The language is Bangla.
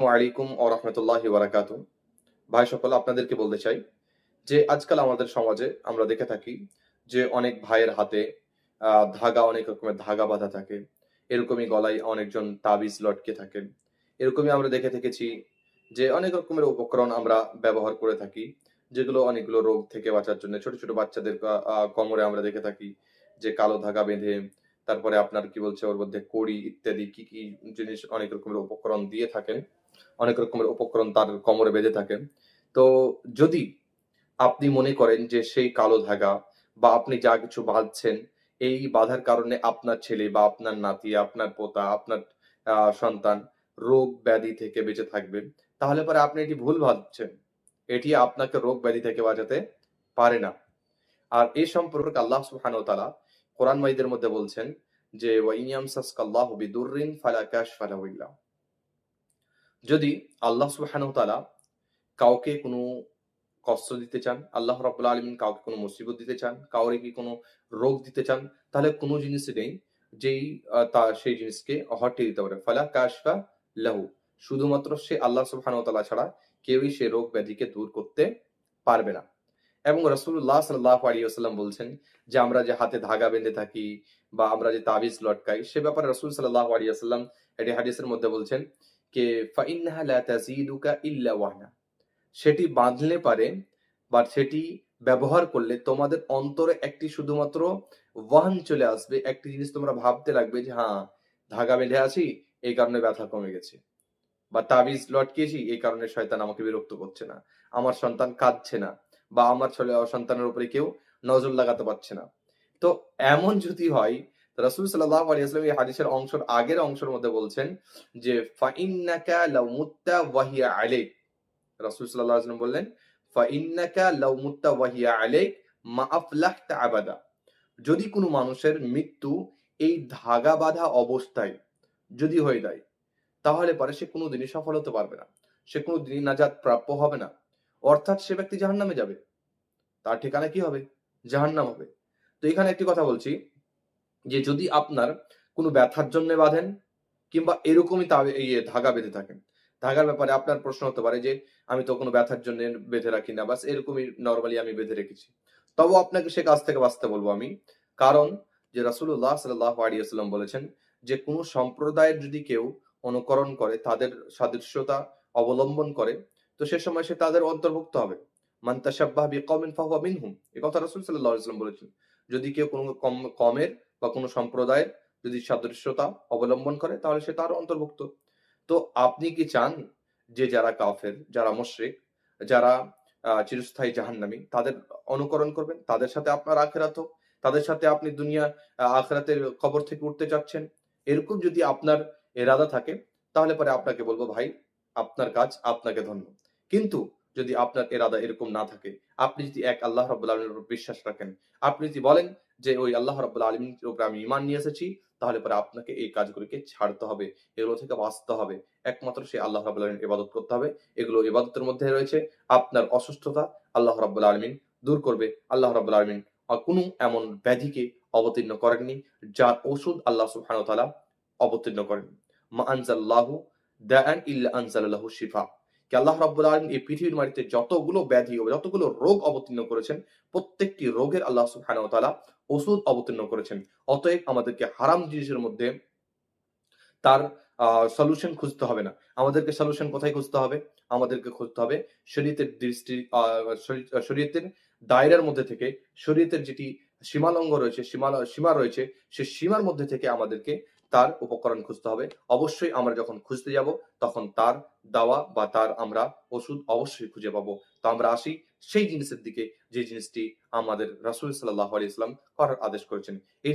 আলাইকুম ও রহমতুল্লাহি বারাকাতু ভাই সকল, আপনাদেরকে বলতে চাই যে, আজকাল আমাদের সমাজে আমরা দেখে থাকি যে, অনেক ভাইয়ের হাতে ধাগা, অনেক রকমের ধাগা বাঁধা থাকে। এরকমই গলায় অনেকজন তাবিজ লটকে থাকেন এরকমই আমরা দেখে থেকেছি যে, অনেক রকমের উপকরণ আমরা ব্যবহার করে থাকি, যেগুলো অনেকগুলো রোগ থেকে বাঁচার জন্য। ছোট ছোট বাচ্চাদের কোমরে আমরা দেখে থাকি যে, কালো ধাগা বেঁধে, তারপরে আপনার কি বলছে, ওর মধ্যে কড়ি ইত্যাদি, কি কি জিনিস অনেক রকমের উপকরণ দিয়ে থাকেন। অনেক রকমের উপকরণ তার কোমরে বেঁধে থাকেন। তো যদি আপনি মনে করেন যে সেই কালো ধাগা বা আপনি যা কিছু বাঁধছেন, এই বাধার কারণে আপনার ছেলে বা আপনার নাতি, আপনার পোতা, আপনার সন্তান রোগ ব্যাধি থেকে বেঁচে থাকবে, তাহলে পরে আপনি এটি ভুল ভাবছেন। এটি আপনাকে রোগ ব্যাধি থেকে বাঁচাতে পারে না। আর এই সম্পর্কে আল্লাহ সুবহানাহু ওয়া তাআলা কোরআন মাইদের মধ্যে বলছেন যে ওয়াইয়ামসাসকাল্লাহু বিদুররিন ফালা কাশফা লাহু যদি আল্লাহ সুবহানাহু কাউকে কোনো কষ্ট দিতে চান, আল্লাহ রাব্বুল আলামিন কাউকে কোনো মুসিবত দিতে চান কাউকে কি কোনো রোগ দিতে চান, তাহলে কোনো জিনিসই নেই যেই তা সেই জিনিসকে হটিয়ে দিতে পারে। ফালা কাশফা লাহু। শুধুমাত্র সে আল্লাহ সুবহানাহু ওয়া ছাড়া কেউই সে রোগ ব্যাধিকে দূর করতে পারবে না। এবং রাসূলুল্লাহ সাল্লাল্লাহু আলাইহি ওয়াসাল্লাম বলছেন যে আমরা যে হাতে ধাগা বেঁধে থাকি বা আমরা যে তাবিজ লটকাই, সে ব্যাপারে রাসূল সাল্লাল্লাহু আলাইহি ওয়াসাল্লাম এটি হাদিসের মধ্যে বলছেন কে লা ওয়াহনা। সেটি বাঁধলে পারে, বা সেটি ব্যবহার করলে তোমাদের অন্তরে একটি শুধুমাত্র ওয়াহন চলে আসবে, একটি জিনিস তোমরা ভাবতে লাগবে যে হ্যাঁ ধাগা বেঁধে আছি, এই কারণে ব্যথা কমে গেছে। বা তাবিজ লটকিয়েছি এই কারণে শয়তান আমাকে বিরক্ত করছে না। আমার সন্তান কাঁদছে না, বা আমার ছেলে সন্তানের উপরে কেউ নজর লাগাতে পারছে না। তো এমন যদি হয় রাসূল সাল্লাল্লাহু আলাইহি ওয়াসাল্লাম এই হাদিসের অংশের আগের অংশের মধ্যে বলছেন যে, ফাইন্নাকা লাউ মুত্তা ওয়াহিয়া আলাইক। রাসূল সাল্লাল্লাহু আলাইহি ওয়াসাল্লাম বললেন, ফাইন্নাকা লাউ মুত্তা ওয়াহিয়া আলাইক মা আফলাহতা আবাদা। যদি কোনো মানুষের মৃত্যু এই ধাগা বাঁধা অবস্থায় যদি হয়ে যায়, তাহলে পরে সে কোনোদিনই সফল হতে পারবে না। সে কোনোদিনই নাজাত প্রাপ্য হবে না। অর্থাৎ সে ব্যক্তি জাহান্নামে যাবে। তার ঠিকানা কি হবে? জাহান্নাম হবে। তো এখানে একটি কথা বলছি। যে যদি আপনার কোনো ব্যথার জন্য বাঁধেন কিংবা এরকমই তা ইয়ে ধাগা বেঁধে থাকেন। ধাগার ব্যাপারে আপনার প্রশ্ন হতে পারে যে, আমি তো কোনো ব্যথার জন্য বেঁধে রাখি না, বাস এরকমই নর্মালি আমি বেঁধে রেখেছি। তবু আপনাকে সে কাজ থেকে বাঁচতে বলব আমি। কারণ যে রাসুল্লাহ ওয়াসাল্লাম বলেছেন যে, কোনো সম্প্রদায়ের যদি কেউ অনুকরণ করে, তাদের সাদৃশ্যতা অবলম্বন করে, তো সে সময় সে তাদের অন্তর্ভুক্ত হবে। মান তাশাব্বাহ বিকওমিন ফাহুয়া মিনহুম। এ কথা রাসূল আলাইহি বলেছেন। যদি কেউ কোনো কম- কমের বা কোনো সম্প্রদায়ের যদি সাদৃশ্যতা অবলম্বন করে, তাহলে সে তার অন্তর্ভুক্ত। তো আপনি কি চান যে যারা কাফের, যারা মুশরিক, যারা চিরস্থায়ী জাহান্নামী, তাদের অনুকরণ করবেন? তাদের সাথে আপনার আখেরাত হোক। তাদের সাথে আপনি দুনিয়া আখেরাতের খবর থেকে উঠতে চাচ্ছেন এরকম যদি আপনার এরাদা থাকে, তাহলে পরে আপনাকে বলব, ভাই, আপনার কাজ আপনাকে ধন্য। কিন্তু যদি আপনার এরাদা এরকম না থাকে, আপনি যদি এক আল্লাহ উপর বিশ্বাস রাখেন, আপনি যদি বলেন যে ওই আল্লাহ রাব্বুল আলমীর উপরে আমি ইমান নিয়ে এসেছি, তাহলে পরে আপনাকে এই কাজগুলিকে ছাড়তে হবে। এগুলো থেকে বাঁচতে হবে। একমাত্র সে আল্লাহ রাব্বুল আলমীর ইবাদত করতে হবে। এগুলো ইবাদতের মধ্যে রয়েছে। আপনার অসুস্থতা আল্লাহ রাব্বুল আলমিন দূর করবে। আল্লাহ রাব্বুল আলমিন কোনো এমন ব্যাধিকে অবতীর্ণ করেননি, যার ওষুধ আল্লাহ সুবহানাহু ওয়া তাআলা অবতীর্ণ করেন। মা আনজাল্লাহু দাআন ইল্লা আনজালাল্লাহু শিফা। কি আল্লাহ রাব্বুল আলামিন এই পৃথিবীর মাটিতে যতগুলো ব্যাধি যতগুলো রোগ অবতীর্ণ করেছেন প্রত্যেকটি রোগের আল্লাহ সুবহানাহু ওষুধ অবতীর্ণ করেছেন। অতএব আমাদেরকে হারাম জিনিসের মধ্যে তার সলিউশন খুঁজতে হবে না। আমাদেরকে সলিউশন কোথায় খুঁজতে হবে? আমাদেরকে খুঁজতে হবে শরীয়তের দৃষ্টি আহ, শরী- শরীয়তের দায়রার মধ্যে থেকে শরীয়তের যেটি সীমালঙ্গ রয়েছে সীমা সীমা রয়েছে সে সীমার মধ্যে থেকে আমাদেরকে তার উপকরণ খুঁজতে হবে। অবশ্যই আমরা যখন খুঁজতে যাব, তখন তার দাওয়া বা তার আমরা ওষুধ অবশ্যই খুঁজে পাবো। তো আমরা আসি সেই জিনিসের দিকে, যে জিনিসটি আমাদের রাসুল সাল্লাহ আলাইহি ইসলাম করার আদেশ করেছেন।